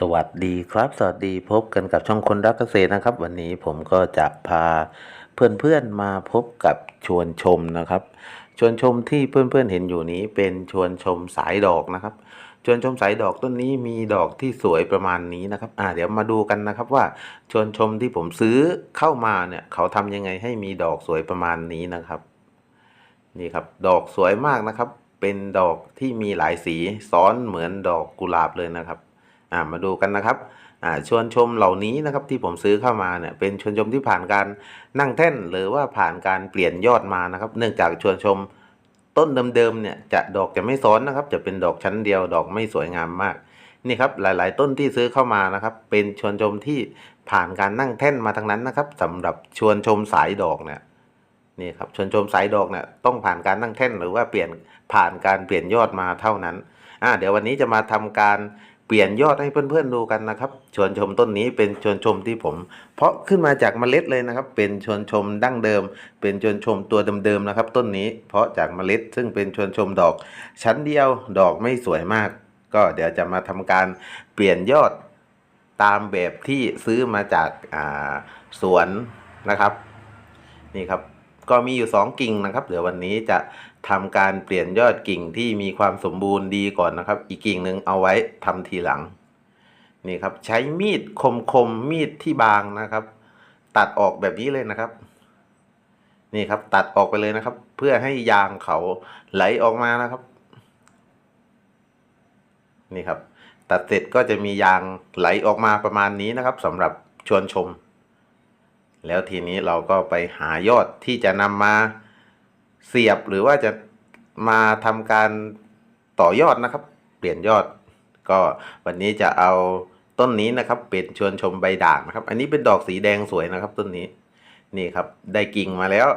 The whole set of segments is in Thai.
สวัสดีครับ สวัสดีพบกันกับช่องคนรักเกษตรนะครับ วันนี้ผมก็จะพาเพื่อนๆมาพบกับชวนชมนะครับ ชวนชมที่เพื่อนๆเห็นอยู่นี้เป็นชวนชมสายดอกนะครับ ชวนชมสายดอกต้นนี้มีดอกที่สวยประมาณนี้นะครับ อ่าเดี๋ยวมาดูกันนะครับว่าชวนชมที่ผมซื้อเข้ามาเนี่ยเขาทำยังไงให้มีดอกสวยประมาณนี้นะครับ นี่ครับดอกสวยมากนะครับ เป็นดอกที่มีหลายสีซ้อนเหมือนดอกกุหลาบเลยนะครับ อ่ามาดูกันนะครับอ่าชวนชมเหล่านี้นะครับที่ผมซื้อเข้ามาเนี่ยเป็นชวนชมที่ผ่านการนั่งแท่น หรือว่าผ่านการเปลี่ยนยอดมานะครับ เนื่องจากชวนชมต้นเดิมๆเนี่ยจะดอกจะไม่ซ้อนนะครับ จะเป็นดอกชั้นเดียวดอกไม่สวยงามมากนี่ครับหลาย ๆ ต้นที่ซื้อเข้ามานะครับ เป็นชวนชมที่ผ่านการนั่งแท่นมาทั้งนั้นนะครับสำหรับชวนชมสายดอกเนี่ยนี่ครับชวนชมสายดอกเนี่ยต้องผ่านการนั่งแท่นหรือว่าเปลี่ยนผ่านการเปลี่ยนยอดมาเท่านั้นอ่าเดี๋ยววันนี้จะมาทำการ เปลี่ยนยอดให้เพื่อนๆดูกันนะครับ ชวนชมต้นนี้เป็นชวนชมที่ผม เพาะขึ้นมาจากเมล็ดเลยนะครับ เป็นชวนชมดั้งเดิม เป็นชวนชมตัวเดิมๆนะครับ ต้นนี้เพาะจากเมล็ด ซึ่งเป็นชวนชมดอก ชั้นเดียวดอกไม่สวยมาก ก็เดี๋ยวจะมาทำการเปลี่ยนยอดตามแบบที่ซื้อมาจากาสวนนะครับ นี่ครับ ก็มีอยู่ 2 กิ่งนะครับ เดี๋ยววันนี้จะ ทำการเปลี่ยนยอดกิ่งที่มีความสมบูรณ์ดีก่อนนะครับ อีกกิ่งหนึ่งเอาไว้ทำทีหลังนี่ครับใช้มีดคมคมมีดที่บางนะครับ ตัดออกแบบนี้เลยนะครับ นี่ครับตัดออกไปเลยนะครับ เพื่อให้ยางเขาไหลออกมานะครับ นี่ครับ ตัดเสร็จก็จะมียางไหลออกมาประมาณนี้นะครับสำหรับชวนชม แล้วทีนี้เราก็ไปหายอดที่จะนำมา เสียบหรือว่าจะมาทำการต่อยอดนะครับ เปลี่ยนยอด ก็วันนี้จะเอาต้นนี้นะครับ เป็นชวนชมใบด่างนะครับ อันนี้เป็นดอกสีแดงสวยนะครับ ต้นนี้นี่ครับ ได้กิ่งมาแล้ว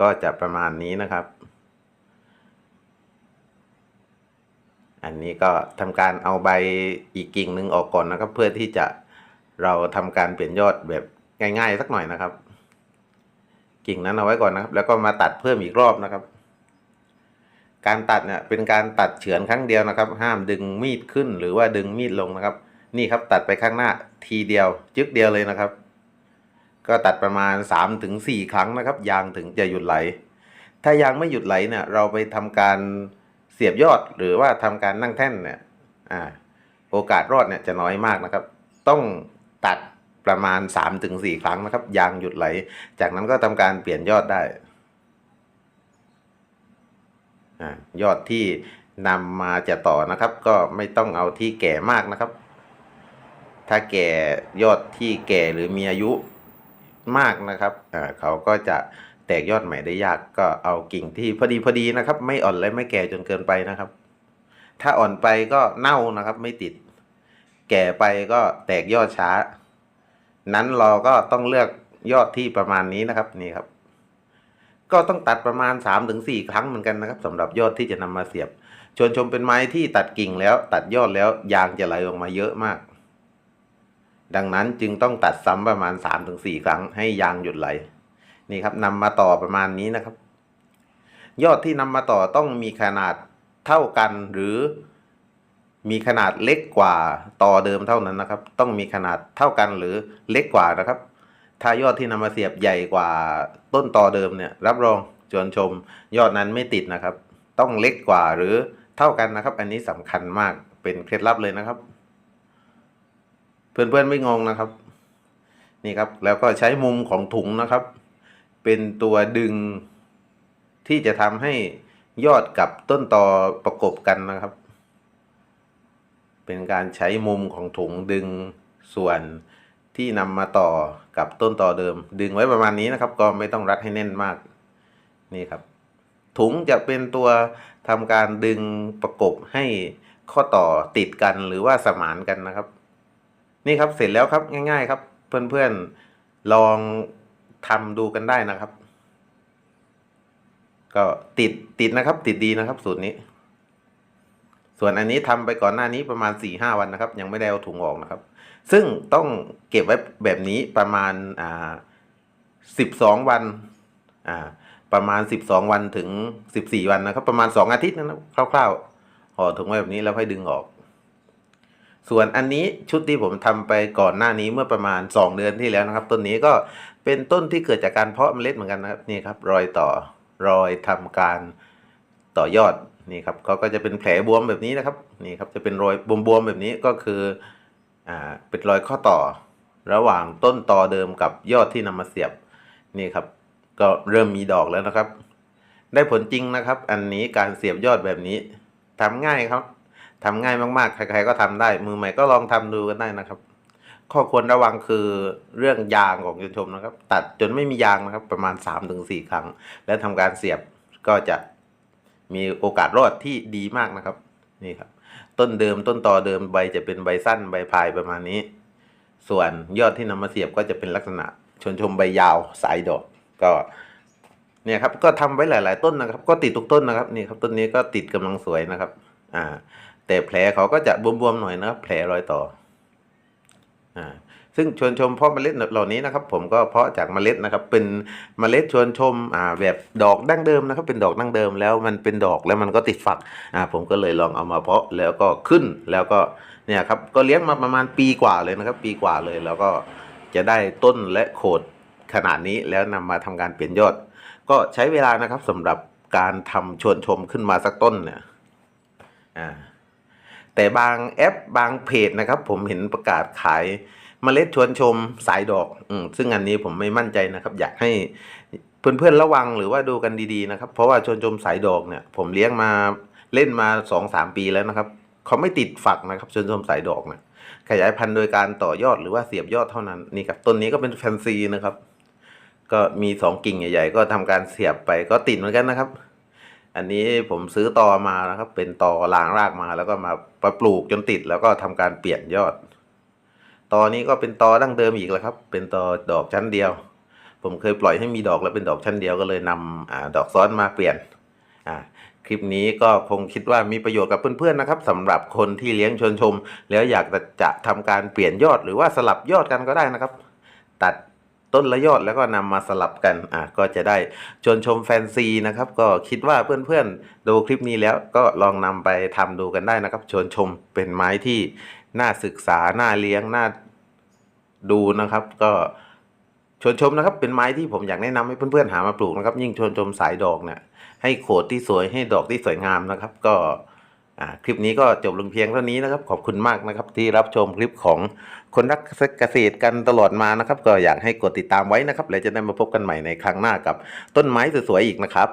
ก็จะประมาณนี้นะครับ อันนี้ก็ทำการเอาใบอีกกิ่งหนึ่งออกก่อนนะครับ เพื่อที่จะเราทำการเปลี่ยนยอดแบบง่าย ๆ สักหน่อยนะครับ กิ่งนั้นเอาไว้ก่อนนะครับ แล้วก็มาตัดเพิ่มอีกรอบนะครับ การตัดเนี่ยเป็นการตัดเฉือนครั้งเดียวนะครับ ห้ามดึงมีดขึ้นหรือว่าดึงมีดลงนะครับ นี่ครับตัดไปข้างหน้าทีเดียว จึ๊กเดียวเลยนะครับ ก็ตัดประมาณ 3-4ถึงครั้งนะครับ ยางถึงจะหยุดไหล ถ้ายางไม่หยุดไหลเนี่ย เราไปทำการเสียบยอดหรือว่าทำการนั่งแท่นเนี่ย อ่า โอกาสรอดเนี่ยจะน้อยมากนะครับ ต้องตัด ประมาณ 3-4ถึงครั้งนะครับ ยางหยุดไหล จากนั้นก็ทำการเปลี่ยนยอดได้ยอดที่นำมาจะต่อนะครับ ก็ไม่ต้องเอาที่แก่มากนะครับ ถ้าแก่ยอดที่แก่หรือมีอายุมากนะครับเขาก็จะแตกยอดใหม่ได้ยากก็เอากิ่งที่พอดีพอดีนะครับ ไม่อ่อนและไม่แก่จนเกินไปนะครับ ถ้าอ่อนไปก็เน่านะครับ ไม่ติด แก่ไปก็แตกยอดช้า นั้นเราก็ต้องเลือกยอดที่ประมาณนี้นะครับนี่ครับ ก็ต้องตัดประมาณ 3-4ถึงครั้งเหมือนกันนะครับสำหรับยอดที่จะนำมาเสียบ ชวนชมเป็นไม้ที่ตัดกิ่งแล้วตัดยอดแล้วยางจะไหลออกมาเยอะมาก ดังนั้นจึงต้องตัดซ้ำประมาณ 3-4ถึงครั้งให้ยางหยุดไหล นี่ครับนำมาต่อประมาณนี้นะครับ ยอดที่นำมาต่อต้องมีขนาดเท่ากันหรือ มีขนาดเล็กกว่าต่อเดิมเท่านั้นนะครับ ต้องมีขนาดเท่ากันหรือเล็กกว่านะครับ ถ้ายอดที่นำมาเสียบใหญ่กว่าต้นต่อเดิมเนี่ยรับรองชวนชม ยอดนั้นไม่ติดนะครับ ต้องเล็กกว่าหรือเท่ากันนะครับ อันนี้สำคัญมากเป็นเคล็ดลับเลยนะครับ เพื่อนๆไม่งงนะครับ นี่ครับแล้วก็ใช้มุมของถุงนะครับ เป็นตัวดึงที่จะทำให้ยอดกับต้นตอประกบกันนะครับ เป็นการใช้มุมของถุงดึงส่วนที่นำมาต่อกับต้นต่อเดิม ดึงไว้ประมาณนี้นะครับ ก็ไม่ต้องรัดให้แน่นมากนี่ครับ ถุงจะเป็นตัวทำการดึงประกบให้ข้อต่อติดกันหรือว่าสมานกันนะครับ นี่ครับเสร็จแล้วครับง่าย ๆ ครับ เพื่อนๆลองทำดูกันได้นะครับ ก็ติดติดนะครับ ติดดีนะครับ สูตรนี้ ส่วนอันนี้ทำไปก่อนหน้านี้ประมาณ4-5หวันนะครับ ยังไม่ได้เอาถุงออกนะครับ ซึ่งต้องเก็บไว้แบบนี้ประมาณอ่า12วันอ่าประมาณ 12 วันถึง 14 วันนะครับ ประมาณ 2 อาทิตย์นะครับคร่าวๆห่อถุงไว้แบบนี้แล้วค่อยดึงออก ส่วนอันนี้ชุดที่ผมทำไปก่อนหน้านี้เมื่อประมาณ 2 เดือนที่แล้วนะครับ ต้นนี้ก็เป็นต้นที่เกิดจากการเพาะเมล็ดเหมือนกันนะครับนี่ครับ รอยต่อรอยทำการต่อยอด นี่ครับเขาก็จะเป็นแผลบวมแบบนี้นะครับนี่ครับจะเป็นรอยบวมๆแบบนี้ก็คืออ่าเป็นรอยข้อต่อ ระหว่างต้นตอเดิมกับยอดที่นำมาเสียบนี่ครับ ก็เริ่มมีดอกแล้วนะครับ ได้ผลจริงนะครับ อันนี้การเสียบยอดแบบนี้ทำง่ายครับทำง่ายมากๆ ใครๆก็ทำได้ มือใหม่ก็ลองทำดูกันได้นะครับ ข้อควรระวังคือเรื่องยางของชนชมนะครับ ตัดจนไม่มียางนะครับ ประมาณ 3-4 ครั้ง แล้วทำการเสียบก็จะ มีโอกาสรอดที่ดีมากนะครับ นี่ครับ ต้นเดิมต้นตอเดิมใบจะเป็นใบสั้นใบพายประมาณนี้ ส่วนยอดที่นำมาเสียบก็จะเป็นลักษณะ ชนชมใบยาวสายดอกก็เนี่ยครับก็ทำไว้หลาย ๆ ต้นนะครับ ก็ติดทุกต้นนะครับนี่ครับต้นนี้ก็ติดกำลังสวยนะครับ อ่า แต่แผลเขาก็จะบวมๆหน่อยนะครับ แผลรอยต่อ อ่า ซึ่งชวนชมเพาะเมล็ดเหล่านี้นะครับ ผมก็เพาะจากเมล็ดนะครับ เป็นเมล็ดชวนชมอ่าแบบดอกดั้งเดิมนะครับ เป็นดอกดั้งเดิมแล้วมันเป็นดอกแล้วมันก็ติดฝักอ่าผมก็เลยลองเอามาเพาะแล้วก็ขึ้นแล้วก็เนี่ยครับก็เลี้ยงมาประมาณปีกว่าเลยนะครับ ปีกว่าเลยแล้วก็จะได้ต้นและโขดขนาดนี้แล้วนำมาทำการเปลี่ยนยอด ก็ใช้เวลานะครับสำหรับการทำชวนชมขึ้นมาสักต้นเนี่ยอ่าแต่บางแอปบางเพจนะครับ ผมเห็นประกาศขาย เมล็ดชวนชมสายดอกอซึ่งอันนี้ผมไม่มั่นใจนะครับ อยากให้เพื่อนๆระวังหรือว่าดูกันดีๆนะครับ เพราะว่าชวนชมสายดอกเนี่ย ผมเลี้ยงมาเล่นมาสองสามปีแล้วนะครับเขาไม่ติดฝักนะครับชวนชมสายดอกเนี่ยขยายพันธุ์โดยการต่อยอดหรือว่าเสียบยอดเท่านั้นนี่ครับต้นนี้ก็เป็นแฟนซีนะครับ ก็มีสองกิ่งใหญ่ ๆ ก็ทำการเสียบไปก็ติดเหมือนกันนะครับ อันนี้ผมซื้อตอมานะครับ เป็นตอลางรากมาแล้วก็มามาปลูกจนติดแล้วก็ทำการเปลี่ยนยอด ตอนี้ก็เป็นตอดั้งเดิมอีกแล้วครับ เป็นตอดอกชั้นเดียว ผมเคยปล่อยให้มีดอกแล้วเป็นดอกชั้นเดียวก็เลยนำอดอกซ้อนมาเปลี่ยนคลิปนี้ก็คงคิดว่ามีประโยชน์กับเพื่อนๆนะครับสำหรับคนที่เลี้ยงชนชม แล้วอยากจะทำการเปลี่ยนยอดหรือว่าสลับยอดกันก็ได้นะครับ ตัดต้นละยอดแล้วก็นำมาสลับกัน อะก็จะได้ชวนชมแฟนซีนะครับ ก็คิดว่าเพื่อนๆดูคลิปนี้แล้วก็ลองนำไปทำดูกันได้นะครับชวนชมเป็นไม้ที่ น่าศึกษาน่าเลี้ยงน่าดูนะครับ ก็ชวนชมนะครับเป็นไม้ที่ผมอยากแนะนำให้เพื่อนๆหามาปลูกนะครับ ยิ่งชวนชมสายดอกเนี่ยให้โขดที่สวยให้ดอกที่สวยงามนะครับ ก็คลิปนี้ก็จบลงเพียงเท่านี้นะครับ ขอบคุณมากนะครับ ที่รับชมคลิปของคนรักเกษตรกันตลอดมานะครับ ก็อยากให้กดติดตามไว้นะครับ แล้วจะได้มาพบกันใหม่ในครั้งหน้ากับต้นไม้สวยๆอีกนะครับ